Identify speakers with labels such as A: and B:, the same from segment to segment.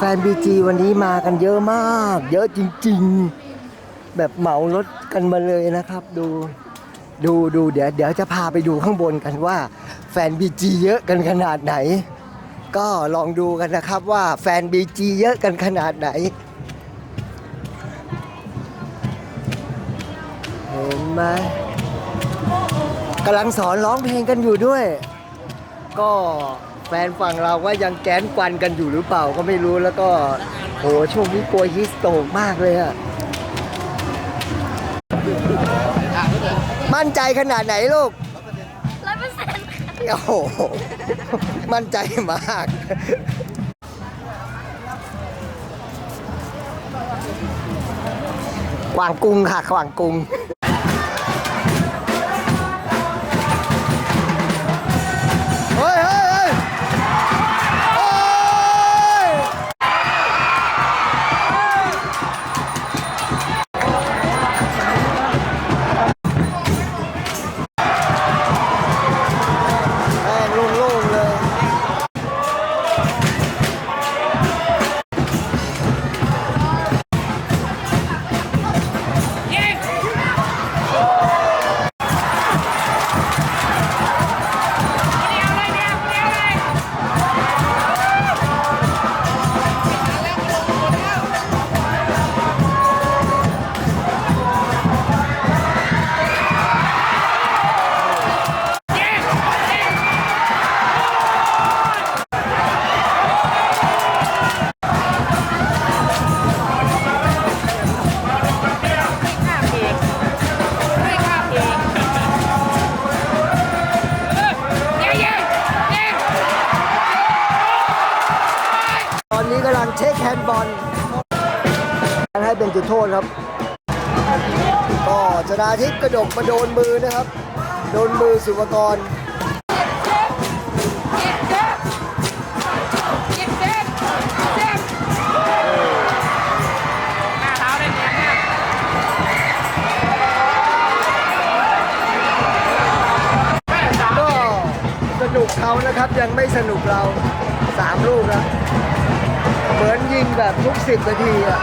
A: แฟนบีจีวันนี้มากันเยอะมาก เยอะจริงๆ แบบเหมารถกันมาเลยนะครับ ดูดูดูเดี๋ยวเดี๋ยวจะพาไปดูข้างบนกันว่า แฟนบีจีเยอะกันขนาดไหน ก็ลองดูกันนะครับว่าแฟนบีจีเยอะกันขนาดไหนเห็นไหมกำลังสอนร้องเพลงกันอยู่ด้วย ก็ แฟนฝั่งเราว่ายังแก๊นกวันกันอยู่หรือเปล่าก็ไม่รู้แล้วก็โหช่วงนี้กลัวฮิสโตกมากเลยอะมั่นใจขนาดไหนลูก
B: ร้อยเปอร์เซ็นต์
A: โอ้โหมั่นใจมากกวางกุ้งค่ะกวางกุ้ง นบอลให้เป็นจุดโทษครับ ก็ชนาทิพย์กระดกมาโดนมือนะครับ โดนมือสุภกรก็สนุกเขานะครับยังไม่สนุกเราสามลูกนะ มือนยิงแบบทุกสิบนาทีอะ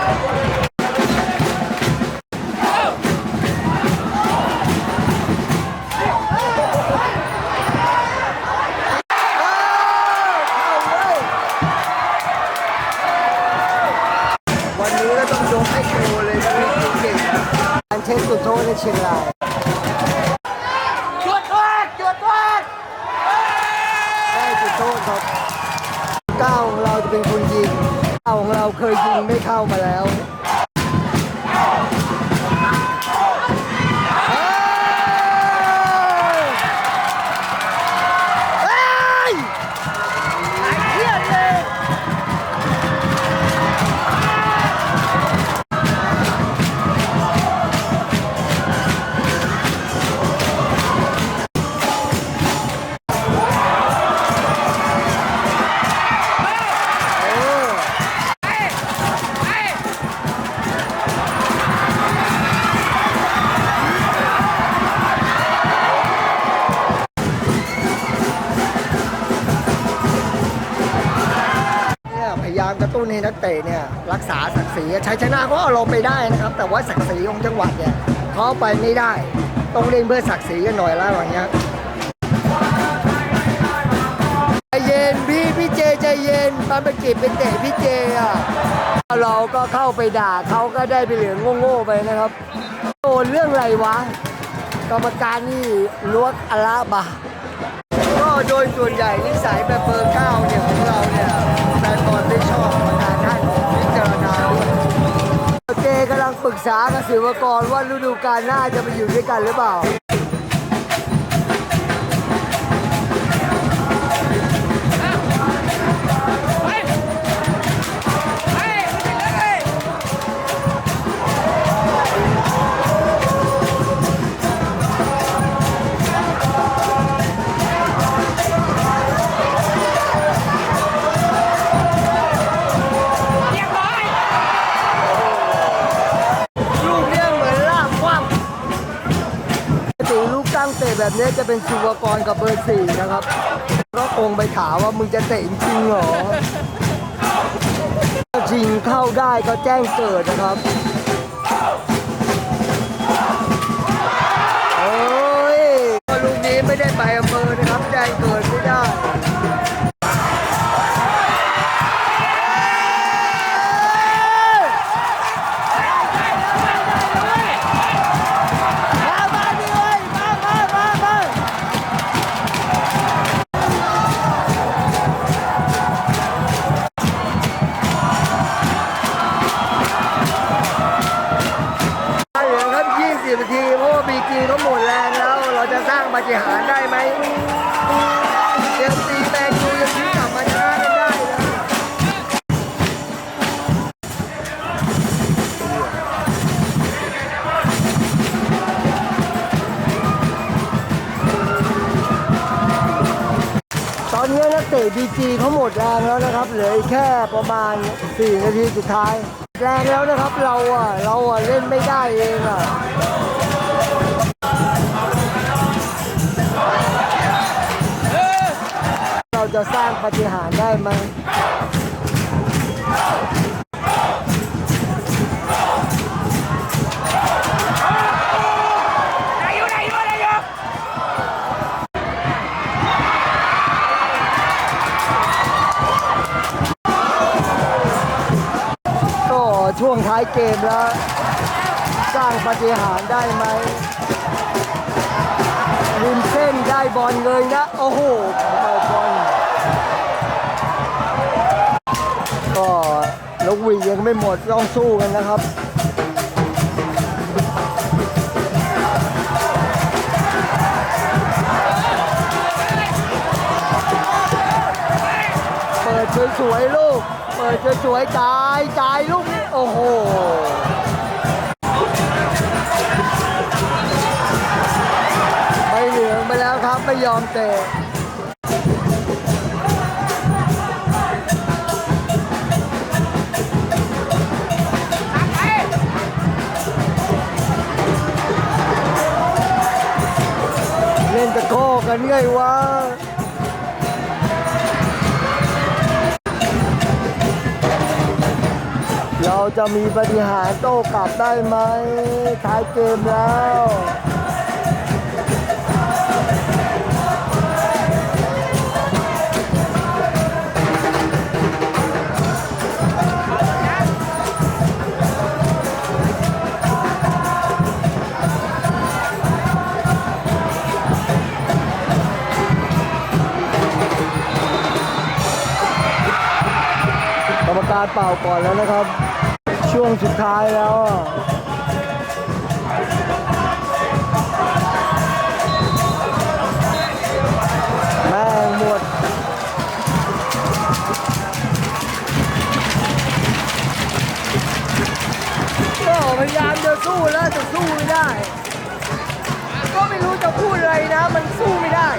A: วันนี้ก็ต้องยกให้โชว์เลยนะพี่เก่งการเช็คจุดโทษในเชียงราย ของเราเคยยิงไม่เข้ามาแล้ว เนี่ยพยามกระตุ้นให้นักเตะเนี่ยรักษาศักดิ์ศรีชัยชนะเขาเอาเราไปได้นะครับ แต่ว่าศักดิ์ศรีของจังหวัดเนี่ยเขาไปไม่ได้ ต้องเล่นเพื่อศักดิ์ศรีกันหน่อยแล้วอย่างเงี้ยใจเย็นพี่พี่เจใจเย็นมันเป็กีบเป็นเตะพี่เจอะเราก็เข้าไปด่าเขาก็ได้ไปเหลืองโง่ๆไปนะครับโอ้เรื่องอะไรวะกรรมการนี่ลวกอลาบาก็โดยส่วนใหญ่นิสัยแบบเบอร์เก้าเนี่ยของเราเนี่ย ปรึกษากับศิวกรว่าฤดูกาลหน้าจะไปอยู่ด้วยกันหรือเปล่า เตะแบบนี้จะเป็นสุวกรกับเบอร์สี่นะครับก็คงไปถามว่ามึงจะเตะจริงเหรอจริงเข้าได้ก็แจ้งเกิดนะครับ ฏิหารได้ไหมเชลซีแมนยูยังทิ้งกลับมาชนะกันได้เลยตอนนี้นักเตะบีจีเขาหมดแรงแล้วนะครับ เหลืออีกแค่ประมาณ 4 นาทีสุดท้าย แรงแล้วนะครับเราอะ เราอะ เล่นไม่ได้เองอะ จะสร้างปาฏิหาริย์ได้ไหม
B: ไหนอยู่ไหนอยู่ไหนอยู่
A: ก็ช่วงท้ายเกมแล้ว สร้างปาฏิหาริย์ได้ไหมริมเส้นได้บอลเลยนะ โอ้โหเปิดบอล ก็นกหวียังไม่หมดต้องสู้กันนะครับเปิดสวยลูก เปิดสวยจ่ายจ่ายลูกนี้ โอ้โหไม่เหลืองไปแล้วครับ ไม่ยอมเตะ ตะโก้กันไงวะเราจะมีปฏิหารโต้กลับได้ไหมท้ายเกมแล้ว กรรมการเป่าก่อนแล้วนะครับ ช่วงสุดท้ายแล้วแม่งหมดก็พยายามจะสู้แล้วแต่สู้ไม่ได้ ก็ไม่รู้จะพูดอะไรนะ มันสู้ไม่ได้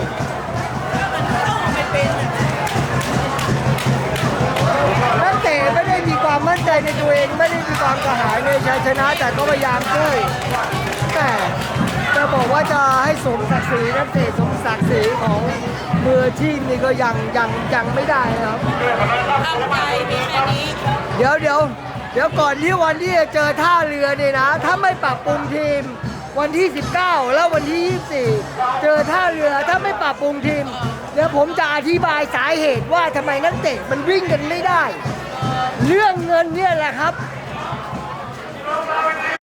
A: นักเตะไม่ได้มีความมั่นใจในตัวเอง ไม่ได้มีความกระหายในชัยชนะแต่ก็พยายามสู้แต่จะบอกว่าจะให้สมศักดิ์ศรีนักเตะสมศักดิ์ศรีของมืออาชีพนี่ก็ยังยังยังไม่ได้นะครับ
B: ทำไปมีแค่นี้
A: เดี๋ยวเดี๋ยวเดี๋ยวก่อนที่วันที่จะเจอท่าเรือเนี่ยนะ ถ้าไม่ปรับปรุงทีมวันที่ 19 แล้ววันที่ 24 เจอท่าเรือถ้าไม่ปรับปรุงทีม เดี๋ยวผมจะอธิบายสาเหตุว่าทำไมนักเตะมันวิ่งกันไม่ได้ เรื่องเงินเนี่ยแหละครับ